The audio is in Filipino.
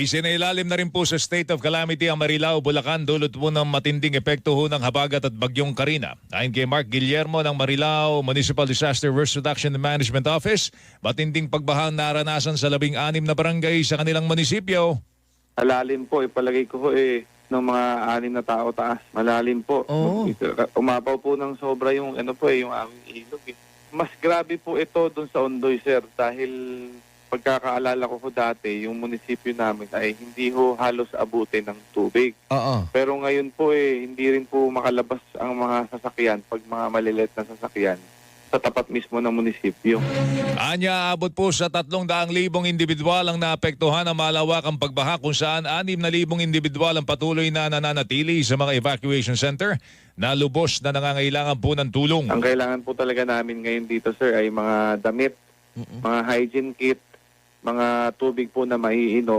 Isinailalim na rin po sa state of calamity ang Marilao, Bulacan dulot po ng matinding epekto ho ng habagat at bagyong Karina. Ayon kay Mark Guillermo ng Marilao Municipal Disaster Risk Reduction and Management Office, matinding pagbahang naranasan sa labing anim na barangay sa kanilang munisipyo. Malalim po, ipalagay ko po eh, ng mga anim na tao taas. Malalim po. Oo. Umapaw po ng sobra yung ano po eh, yung aming ilog eh. Mas grabe po ito dun sa Ondoy, sir, dahil pagkakaalala ko po dati, yung munisipyo namin ay hindi ho halos abutin ng tubig. Oo. Pero ngayon po eh, hindi rin po makalabas ang mga sasakyan pag mga malilit na sasakyan sa tapat mismo ng munisipyo. Anya, abot po sa 300,000 individual ang naapektuhan ng malawakang pagbaha kung saan 6,000 individual ang patuloy na nananatili sa mga evacuation center na lubos na nangangailangan po ng tulong. Ang kailangan po talaga namin ngayon dito, sir, ay mga damit, mga hygiene kit, mga tubig po na maiinom,